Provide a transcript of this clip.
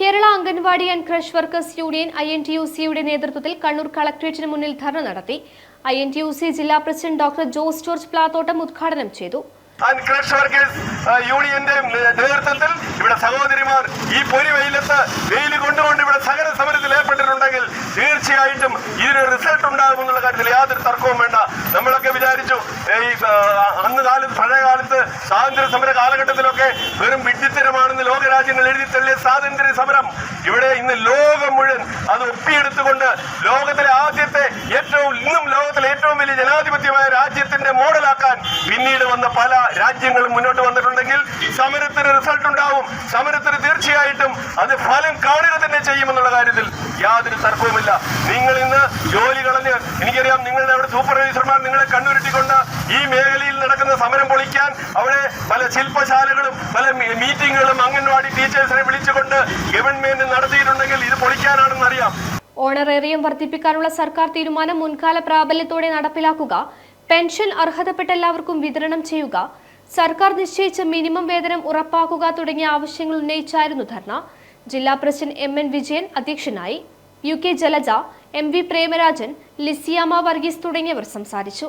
Kerala anganwadi and creche workers union I N T U സിയുടെ നേതൃത്വത്തിൽ കണ്ണൂർ കളക്ട്രേറ്റിന് മുന്നിൽ ധർണ നടത്തി. I N T U C ജില്ലാ president doctor Jose George Plathottam ഉദ്ഘാടനം ചെയ്തു. ആൻഡ് ക്രഷ് വർക്കേഴ്സ് യൂണിയന്റെ നേതൃത്വത്തിൽ ഇവിടെ സഹോദരിമാർ ഈ പൊരി വെയിലത്ത് വെയിൽ കൊണ്ടുകൊണ്ട് ഇവിടെ സകല സമരത്തിൽ ഏർപ്പെട്ടിട്ടുണ്ടെങ്കിൽ തീർച്ചയായിട്ടും ഇതിന് റിസൾട്ട് ഉണ്ടാകുമെന്നുള്ള കാര്യത്തിൽ യാതൊരു തർക്കവും വേണ്ട. നമ്മളൊക്കെ വിചാരിച്ചു ഈ അന്ന് കാലത്ത് പഴയ കാലത്ത് സ്വാതന്ത്ര്യ സമര കാലഘട്ടത്തിലൊക്കെ വെറും വിഡ്ഢിത്തരമാണെന്ന് ലോകരാജ്യങ്ങൾ എഴുതി തള്ളിയ സ്വാതന്ത്ര്യ സമരം. ഇവിടെ ഇന്ന് ലോകം മുഴുവൻ അത് ഒപ്പിയെടുത്തുകൊണ്ട് ലോകത്തിലെ ആദ്യത്തെ ഏറ്റവും ഇന്നും ലോകത്തിലെ ഏറ്റവും വലിയ ജനാധിപത്യമായ രാജ്യത്തിന്റെ മോഡലാക്കാൻ പിന്നീട് വന്ന പല രാജ്യങ്ങളും മുന്നോട്ട് വന്നിട്ടുണ്ടെങ്കിൽ സമരത്തിന് റിസൾട്ട് ഉണ്ടാവും. സമരത്തിന് തീർച്ചയായിട്ടും അത് ഫലം കാണുക തന്നെ ചെയ്യുമെന്നുള്ള കാര്യത്തിൽ യാതൊരു തർക്കവുമില്ല. നിങ്ങൾ ഇന്ന് ജോലി കളഞ്ഞ് എനിക്കറിയാം നിങ്ങളുടെ അവിടെ സൂപ്പർവൈസർമാർ നിങ്ങളെ കണ്ണുരുട്ടിക്കൊണ്ട് ഈ മേഖലയിൽ നടക്കുന്ന സമരം പൊളിക്കാൻ അവിടെ പല ശില്പശാലകളും പല മീറ്റിങ്ങുകളും അംഗൻവാടി ടീച്ചേഴ്സിനെ വിളിച്ചുകൊണ്ട് ഗവൺമെന്റ് നടത്തിയിട്ടുണ്ടെങ്കിൽ ഇത് പൊളിക്കാനാണെന്ന് അറിയാം ഓണറേറിയം വർദ്ധിപ്പിക്കാനുള്ള സർക്കാർ തീരുമാനം മുൻകാല പ്രാബല്യത്തോടെ നടപ്പിലാക്കുക. പെൻഷൻ അർഹതപ്പെട്ട എല്ലാവർക്കും വിതരണം ചെയ്യുക. സർക്കാർ നിശ്ചയിച്ച മിനിമം വേതനം ഉറപ്പാക്കുക തുടങ്ങിയ ആവശ്യങ്ങൾ ഉന്നയിച്ചായിരുന്നു ധർണ. ജില്ലാ പ്രസിഡന്റ് എം എൻ വിജയൻ അധ്യക്ഷനായി. U K Jalaja M V Premarajan Lissiyamma Varghese തുടങ്ങിയവർ സംസാരിച്ചു.